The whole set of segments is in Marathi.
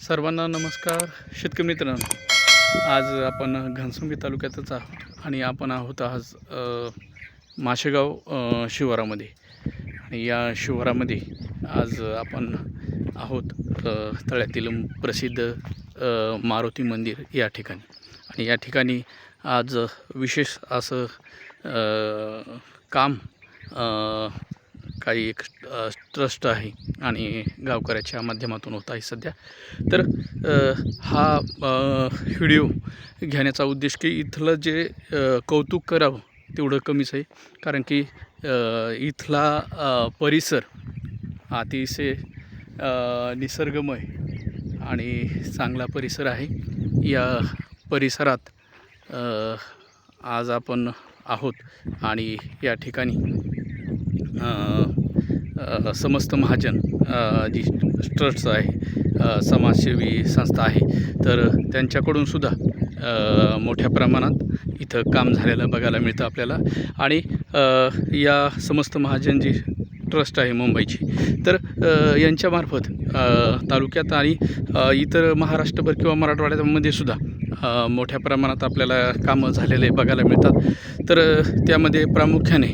सर्वांना नमस्कार शेतकरी मित्रांनो. आज आपण घनसंगी तालुक्यातच आहोत आणि आपण आहोत आज माशेगाव शिवारामध्ये. आणि या शिवारामध्ये आज आपण आहोत तळ्यातील प्रसिद्ध मारुती मंदिर या ठिकाणी. आणि या ठिकाणी आज विशेष असं काम काही एक ट्रस्ट आहे आणि गावकऱ्याच्या माध्यमातून होत आहे सध्या. तर हा व्हिडिओ घेण्याचा उद्देश की इथलं जे कौतुक करावं तेवढं कमीच आहे. कारण की इथला परिसर अतिशय निसर्गमय आणि चांगला परिसर आहे. या परिसरात आज आपण आहोत आणि या ठिकाणी समस्त महाजन जी ट्रस्ट आहे समाजसेवी संस्था आहे तर त्यांच्याकडून सुद्धा मोठ्या प्रमाणात इथं काम झालेलं बघायला मिळतं आपल्याला. आणि या समस्त महाजन जी ट्रस्ट आहे मुंबईची तर यांच्यामार्फत तालुक्यात आणि इतर महाराष्ट्रभर किंवा मराठवाड्यामध्ये सुद्धा मोठ्या प्रमाणात आपल्याला कामं झालेले बघायला मिळतात. तर त्यामध्ये प्रामुख्याने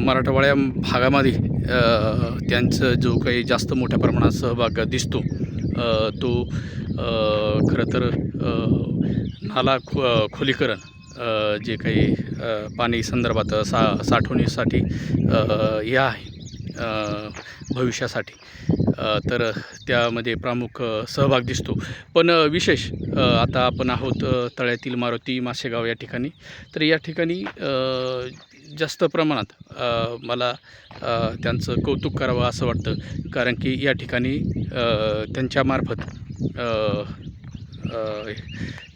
मराठवाड्या भागामध्ये त्यांचं जो काही जास्त मोठ्या प्रमाणात सहभाग दिसतो तो खरं तर नाला खो खोलीकरण जे काही पाणी संदर्भात सा साठवणीसाठी हे आहे. भविष्यासाठी. तर त्यामध्ये प्रामुख सहभाग दिसतो. पण विशेष आता आपण आहोत तळ्यातील मारुती मासेगाव या ठिकाणी. तर या ठिकाणी जास्त प्रमाणात मला त्यांचं कौतुक करावं असं वाटतं. कारण की या ठिकाणी त्यांच्यामार्फत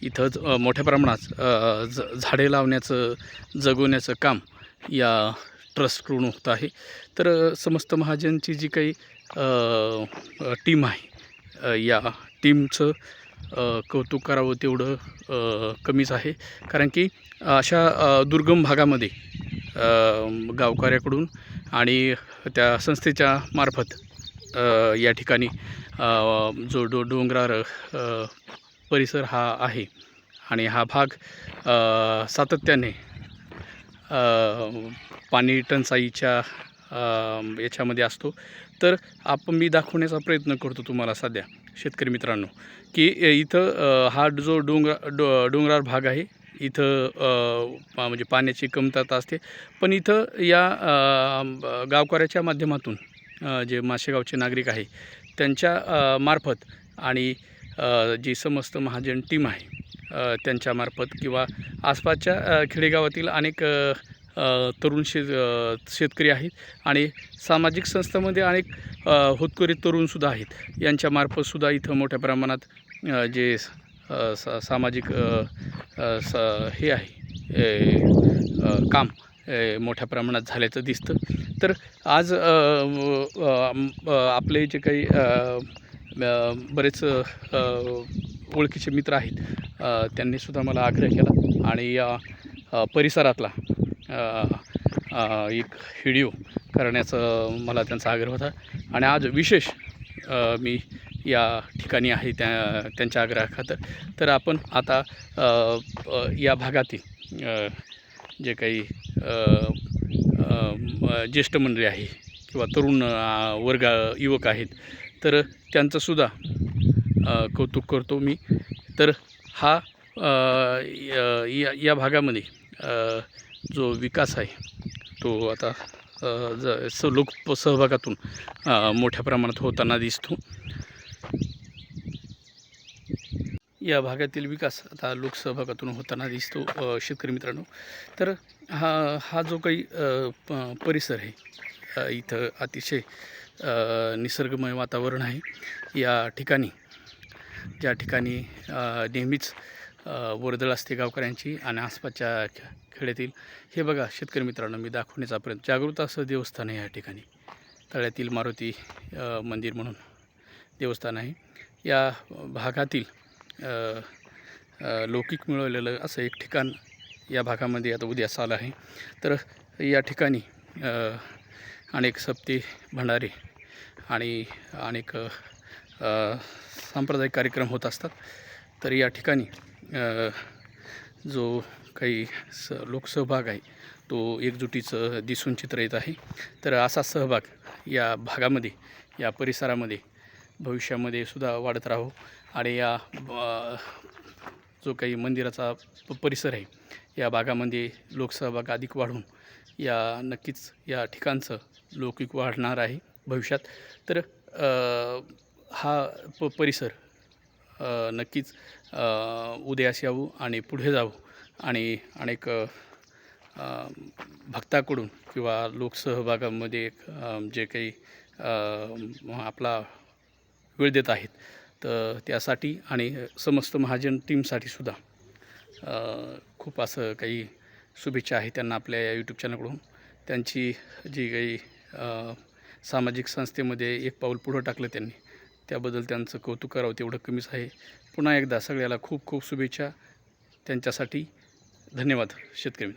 इथंच मोठ्या प्रमाणात ज झाडे लावण्याचं जगवण्याचं काम या ट्रस्टकडून होत आहे. तर समस्त महाजनची जी काही टीम आहे या टीमचं कौतुक करावं तेवढं कमीच आहे. कारण की अशा दुर्गम भागामध्ये गावकऱ्याकडून आणि त्या संस्थेच्या मार्फत या ठिकाणी जो डो डोंगरार परिसर हा आहे आणि हा भाग सातत्याने पाणी टंचाईच्या याच्यामध्ये असतो. तर आपण मी दाखवण्याचा प्रयत्न करतो तुम्हाला सध्या शेतकरी मित्रांनो की इथं हा जो डोंगर डो डोंगराळ भाग आहे इथं पा- म्हणजे पाण्याची कमतरता असते. पण इथं या गावकऱ्याच्या माध्यमातून जे माशेगावचे नागरिक आहे त्यांच्या मार्फत आणि जी समस्त महाजन टीम आहे त्यांच्यामार्फत किंवा आसपासच्या खेडेगावातील अनेक तरुण शेत शेतकरी आहेत आणि सामाजिक संस्थामध्ये अनेक होतकरी तरुणसुद्धा आहेत. यांच्यामार्फतसुद्धा इथं मोठ्या प्रमाणात जे सा स सामाजिक सा स हे आहे काम मोठ्या प्रमाणात झाल्याचं दिसतं. तर आज आपले जे काही बरेच ओळखीचे मित्र आहेत. त्यांनीसुद्धा मला आग्रह केला आणि या परिसरातला एक व्हिडिओ करण्याचं मला त्यांचा आग्रह होता. आणि आज विशेष मी या ठिकाणी आहे त्या त्यांच्या आग्रहाखातर. तर आपण आता या भागातील जे काही ज्येष्ठ मंडळी आहे किंवा तरुण वर्ग युवक आहेत तर त्यांचंसुद्धा कौतुक करतो मी. तर हा या या भागामध्ये जो विकास आहे तो आता ज स लोक सहभागातून मोठ्या प्रमाणात होताना दिसतो. या भागातील विकास आता लोकसहभागातून होताना दिसतो शेतकरी मित्रांनो. तर हा हा जो काही प परिसर आहे इथं अतिशय निसर्गमय वातावरण आहे. या ठिकाणी ज्या ठिकाणी नेहमीच वर्दळ असते गावकऱ्यांची आणि आसपासच्या खे खेड्यातील. हे बघा शेतकरी मित्रांनो मी दाखवण्याचा प्रयत्न जागृत असं देवस्थान आहे या ठिकाणी. तळ्यातील मारुती मंदिर म्हणून देवस्थान आहे. या भागातील लौकिक मिळवलेलं असं एक ठिकाण या भागामध्ये आता उद्यास आलं आहे. तर या ठिकाणी अनेक सप्ते भंडारे आणि अनेक सांप्रदायिक कार्यक्रम होत असतात. तर या ठिकाणी जो काही स लोकसहभाग आहे तो एकजुटीचं दिसून चित्र येत आहे. तर असा सहभाग या भागामध्ये या परिसरामध्ये भविष्यामध्ये सुद्धा वाढत राहो आणि या जो काही मंदिराचा परिसर आहे या भागामध्ये लोकसहभाग अधिक वाढून या नक्कीच या ठिकाणचं लौकिक वाढणार आहे भविष्यात. तर हा प परिसर नक्कीच उदयास यावं आणि पुढे जावं आणि अनेक भक्ताकडून किंवा लोकसहभागामध्ये जे काही आपला वेळ देत आहेत तर त्यासाठी आणि समस्त महाजन टीमसाठी सुद्धा खूप असं काही शुभेच्छा आहे त्यांना आपल्या या यूट्यूब चॅनलकडून त्यांची जी काही सामाजिक संस्थेमध्ये एक पाऊल पुढं टाकलं त्यांनी त्याबद्दल त्यांचं कौतुक करावं तेवढं कमीच आहे. पुन्हा एकदा सगळ्याला खूप खूप शुभेच्छा. त्यांच्यासाठी धन्यवाद शेतकरी